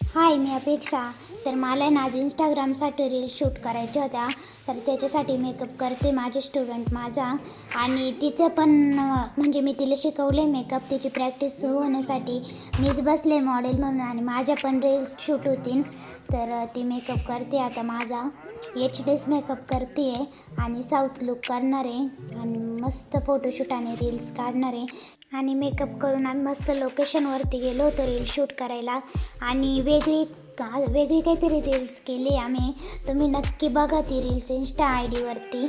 हाय मी अपेक्षा. तर मला ना आज इंस्टाग्रामसाठी रील शूट करायच्या होत्या. तर त्याच्यासाठी मेकअप करते माझे स्टुडंट माझा. आणि तिचं पण म्हणजे मी तिला शिकवले मेकअप तिची प्रॅक्टिस सुरू होण्यासाठी मीच बसले मॉडेल म्हणून आणि माझ्या पण रील्स शूट होतील. तर ती मेकअप करते आता माझा. एच डीस मेकअप करते आहे आणि साऊथ लुक करणार. आहे आणि मस्त फोटोशूट आणि रील्स काढणार. आहे आणि मेकअप करून आम्ही मस्त लोकेशनवरती गेलो होतो रील शूट करायला. आणि वेगळी का वेगळी काहीतरी रील्स केली आम्ही. तुम्ही नक्की बघा ती रील्स इन्स्टा आय डीवरती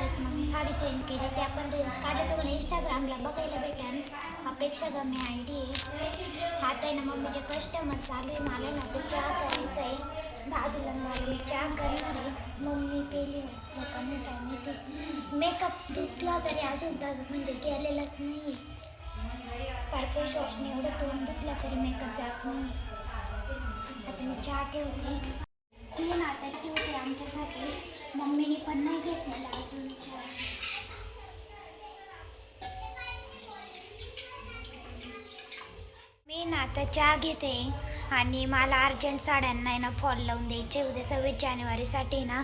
परत मग साडी चेंज केली. त्या पण रील्स काढले. पण इंस्टाग्रामला बघायला भेटेल. अपेक्षा गमी आय डी आहे. आता आहे ना मम्मीचे कस्टमर चालू आहे. मला ना ते चहा करायचं आहे. दादूला मला मी चहा करणार आहे. मम्मी पेली वाटतं कमी नाही काय माहिती मेकअप धुतला तरी अजून ताजून म्हणजे केलेलाच नाही. परफेक्ट वॉशने एवढं तोंड धुतला तरी मेकअप जात नाही. आता मी चहा ठेवते. तीन ना आता ठेवते आमच्यासाठी. मम्मीने पण नाही घेतलेला अजून मी ना आता चहा घेते आणि मला अर्जंट साड्यांना आहे ना फॉल लावून द्यायचे उद्या सव्वीस जानेवारीसाठी ना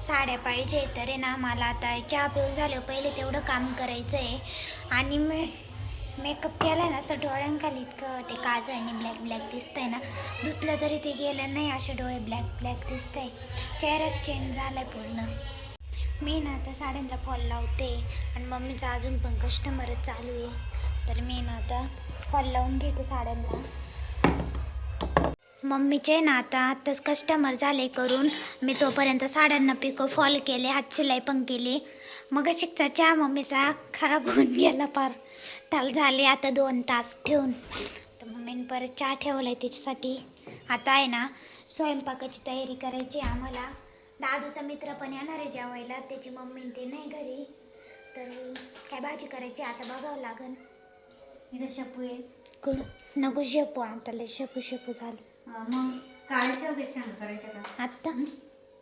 साड्या पाहिजे. तर आहे ना मला आता चहा पिऊन झालं पहिले तेवढं काम करायचं आहे आणि मी मेकअप केला ना असं डोळ्यांखाली इतकं ते काजळने ब्लॅक ब्लॅक दिसतंय ना. धुतलं तरी ते गेलं नाही असे डोळे ब्लॅक ब्लॅक दिसतंय. चेहराच चेंज झाला आहे पूर्ण. मी ना आता साड्यांना फॉल लावते आणि मम्मीचा अजून पण कस्टमरच चालू आहे. तर मी ना आता फॉल लावून घेते साड्यांना. मम्मीचे ना आता आत्ताच कस्टमर झाले करून मी तोपर्यंत साड्यांना पिको फॉल केले हात शिलाई पण केली. मग शिकचा चहा मम्मीचा खराब होऊन गेला पार त्याला झाले आता दोन तास ठेवून. तर मम्मीने परत चहा ठेवला आहे त्याच्यासाठी आता आहे ना स्वयंपाकाची तयारी करायची आम्हाला. दादूचा मित्र पण येणार आहे जेवायला त्याची मम्मी ते नाही घरी. तर काय भाजी करायची आता बघावं लागन. इथं शपू आहे कुण? नको शेपू आता लय शेपू शेपू झाली. मग काळ्या शेवग्या शेंगा करायच्या का? आत्ता?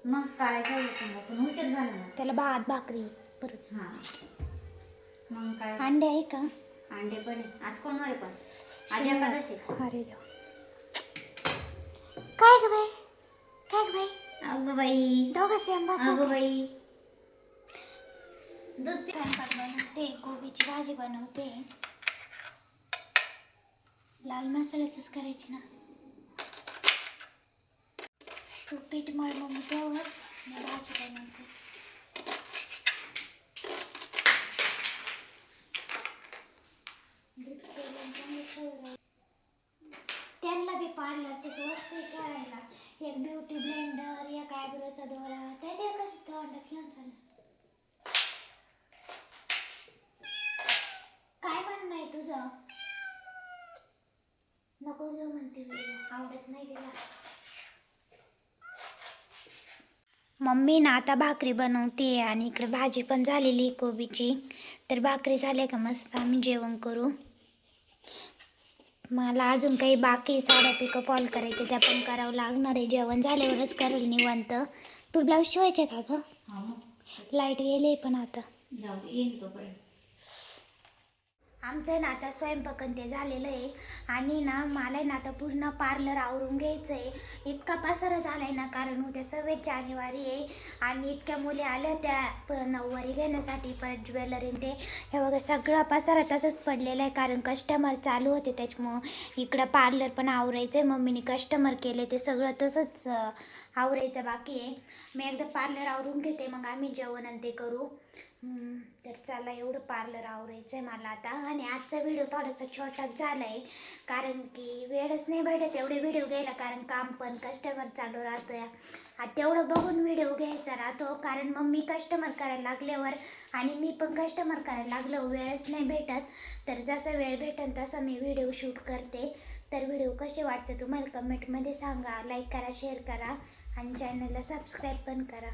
मग काळ्या शेवग्या शेंगा पण उशीर झाला ना. त्याला भात भाकरी. परत. हां. मग काय? अंडे आहे का? अंडे पण आहे. आज कोण पण? आज एकादशी अरे देवा. काय ग बाई? काय ग बाई? अगं बाई. दोघं सेम अगं बाई. दूध पी- स्वयंपाक बनवते कोबीची भाजी बनवते. लाल मसाल्यातच करायची ना. तू पीठ मळ मग त्यावर मी भाजी बनवते दूध पेलं चांगलं ठेवलंय. त्यांना बी पार्लरचीच वस्तू आहे करायला एक ब्युटी ब्लेंडर एक आयब्रोचा दोरा त्या त्या कसं तोंडात घेऊन चाललं. काय म्हणणं आहे तुझं? नको घेऊ म्हणते व्हिडिओ आवडत नाही तिला. मम्मी ना आता भाकरी बनवते आणि इकडे भाजी पण झालेली कोबीची. तर भाकरी झाल्या का मस्त आम्ही जेवण करू. मला अजून काही बाकी साड्या पिकं फॉल करायचे त्या पण करावं लागणार आहे. जेवण झाल्यावरच करेल निवांत. तू ब्लाऊज शिवायचे का गं? लाइट गेले पण आता. जाऊ येईल तोपर्यंत. आमचं ना आता स्वयंपाकन ते झालेलं आहे. आणि ना मला ना आता पूर्ण पार्लर आवरून घ्यायचं आहे इतका पसारा झाला आहे ना कारण उद्या सव्वीस जानेवारी आहे. आणि इतक्या मुली आल्या त्या प नऊवारी घेण्यासाठी परत ज्वेलरी ते. हे बघा सगळा पसारा तसंच पडलेला आहे कारण कस्टमर चालू होते त्याच्यामुळं. इकडं पार्लर पण आवरायचं आहे मम्मीने कस्टमर केले ते सगळं तसंच आवरायचं बाकी आहे. मी एकदा पार्लर आवरून घेते मग आम्ही जेवण आणि ते करू. तर चला एवढं पार्लर आवरायचं आहे मला आता. आणि आजचा व्हिडिओ थोडासा छोटाच झाला आहे कारण की वेळच नाही भेटत एवढे व्हिडिओ घ्यायला कारण काम पण कस्टमर चालू राहतं आता तेवढं बघून व्हिडिओ घ्यायचा राहतो कारण मग मी कस्टमर करायला लागल्यावर आणि मी पण कस्टमर करायला लागलो वेळच नाही भेटत. तर जसा वेळ भेटेल तसा मी व्हिडिओ शूट करते. तर व्हिडिओ कसे वाटते तुम्हाला कमेंटमध्ये सांगा. लाईक करा शेअर करा. आणि चॅनलला सबस्क्राईब पण करा.